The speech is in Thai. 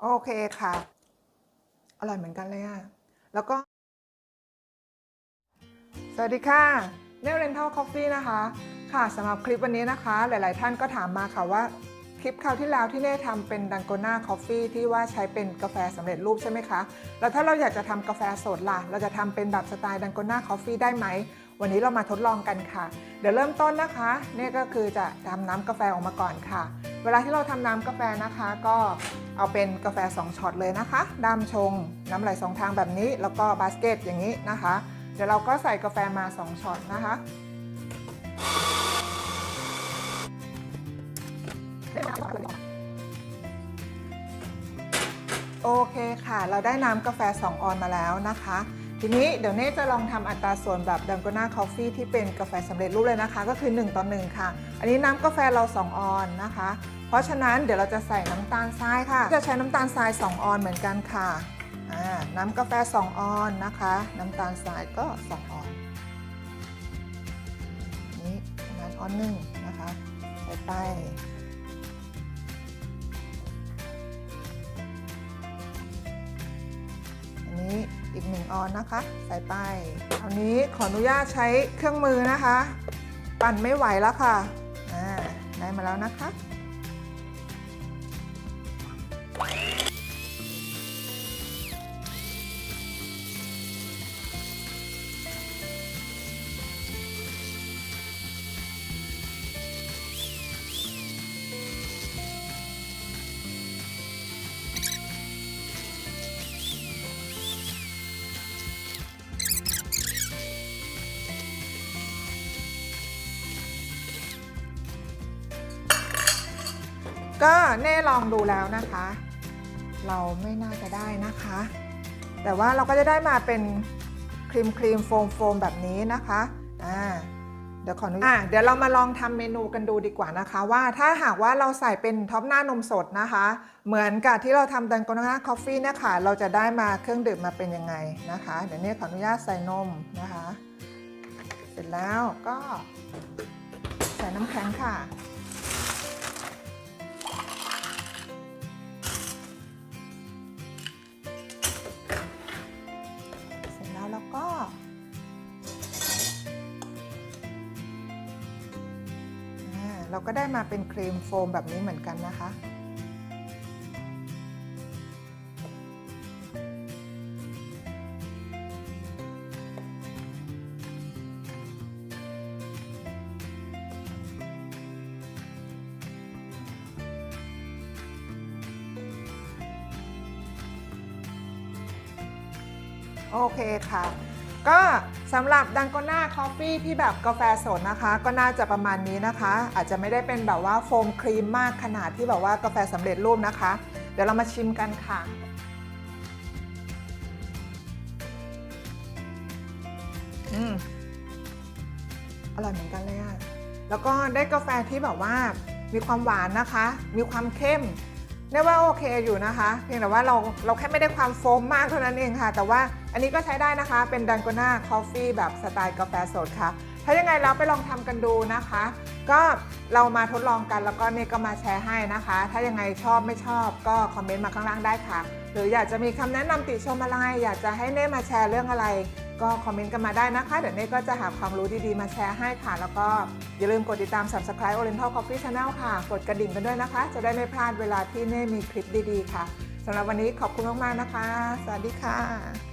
โอเคค่ะ อร่อยเหมือนกันเลยอะแล้วก็ สวัสดีค่ะเนลเรนทัลคอฟฟี่นะคะ ค่ะสำหรับคลิปวันนี้นะคะ หลาย ๆ ท่านก็ถามมาค่ะว่าคลิปคราวที่แล้วที่เน่ทำเป็นดังโกน่าคอฟฟี่ที่ว่าใช้เป็นกาแฟสำเร็จรูปใช่ไหมคะ แล้วถ้าเราอยากจะทำกาแฟสดล่ะ เราจะทำเป็นแบบสไตล์ดังโกน่าคอฟฟี่ได้ไหม วันนี้เรามาทดลองกันค่ะ เดี๋ยวเริ่มต้นนะคะ เน่ก็คือจะทำน้ำกาแฟออกมาก่อนค่ะ เวลาที่เราทำน้ำกาแฟนะคะ ก็เอาเป็นกาแฟ 2ช็อตเลยนะคะดำชง น้ำไหลสองทางแบบนี้ แล้วก็บาสเกตอย่างนี้นะคะ เดี๋ยวเราก็ใส่กาแฟมา 2ช็อตนะคะโอเคค่ะ เราได้น้ำกาแฟ 2 ออนมาแล้วนะคะ ทีนี้เดี๋ยวเน่จะลองทำอัตราส่วนแบบดังโกน่าคอฟฟี่ที่เป็นกาแฟสำเร็จรูปเลยนะคะ ก็คือ 1 ต่อ 1 ค่ะ อันนี้น้ำกาแฟเรา 2 ออนนะคะ เพราะฉะนั้นเดี๋ยวเราจะใส่น้ำตาลทรายค่ะ จะใช้น้ำตาลทราย 2 ออนเหมือนกันค่ะน้ำกาแฟ 2 ออนนะคะ น้ำตาลทรายก็ 2 ออน นี่ประมาณออนหนึ่งนะคะใส่ไปอันนี้อีกหนึ่งออนนะคะ ใส่ไปคราวนี้ขออนุญาตใช้เครื่องมือนะคะ ปั่นไม่ไหวแล้วค่ะได้มาแล้วนะคะ ก็เน่ลองดูแล้วนะคะ เราไม่น่าจะได้นะคะ แต่ว่าเราก็จะได้มาเป็นครีมครีมโฟมโฟมแบบนี้นะคะอ่าเดี๋ยวขออนุญาตอะเดี๋ยวเรามาลองทำเมนูกันดูดีกว่านะคะ ว่าถ้าหากว่าเราใส่เป็นท็อปหน้านมสดนะคะ เหมือนกับที่เราทำดันโกนาคอฟฟี่เนี่ยค่ะเราจะได้มาเครื่องดื่มมาเป็นยังไงนะคะ เดี๋ยวนี้ขออนุญาตใส่นมนะคะ เสร็จแล้วก็ใส่น้ำแข็งค่ะ เราก็ได้มาเป็นครีมโฟมแบบนี้เหมือนกันนะคะ โอเคค่ะ ก็สำหรับดังโกน่าคอฟฟี่ที่แบบกาแฟสดนะคะ ก็น่าจะประมาณนี้นะคะ อาจจะไม่ได้เป็นแบบว่าโฟมครีมมากขนาดที่แบบว่ากาแฟสำเร็จรูปนะคะ เดี๋ยวเรามาชิมกันค่ะอืมอร่อยเหมือนกันเลยอะแล้วก็ได้กาแฟที่แบบว่ามีความหวานนะคะ มีความเข้ม เรียกว่าโอเคอยู่นะคะ เพียงแต่ว่าเราเราแค่ไม่ได้ความโฟมมากเท่านั้นเองค่ะ แต่ว่าอันนี้ก็ใช้ได้นะคะ เป็นดันโกน่าคอฟฟี่แบบสไตล์กาแฟสดค่ะ ถ้ายังไงเราไปลองทำกันดูนะคะ ก็เรามาทดลองกันแล้วก็เนี่ยก็มาแชร์ให้นะคะ ถ้ายังไงชอบไม่ชอบก็คอมเมนต์มาข้างล่างได้ค่ะ หรืออยากจะมีคำแนะนำติชมอะไร อยากจะให้เน่มาแชร์เรื่องอะไร ก็คอมเมนต์กันมาได้นะคะ เดี๋ยวเน่ก็จะหาความรู้ดีๆ มาแชร์ให้ค่ะ แล้วก็อย่าลืมกดติดตาม subscribe Oriental Coffee Channel ค่ะ กดกระดิ่งกันด้วยนะคะ จะได้ไม่พลาดเวลาที่เน่มีคลิปดีๆ ค่ะสำหรับวันนี้ขอบคุณมากๆนะคะ สวัสดีค่ะ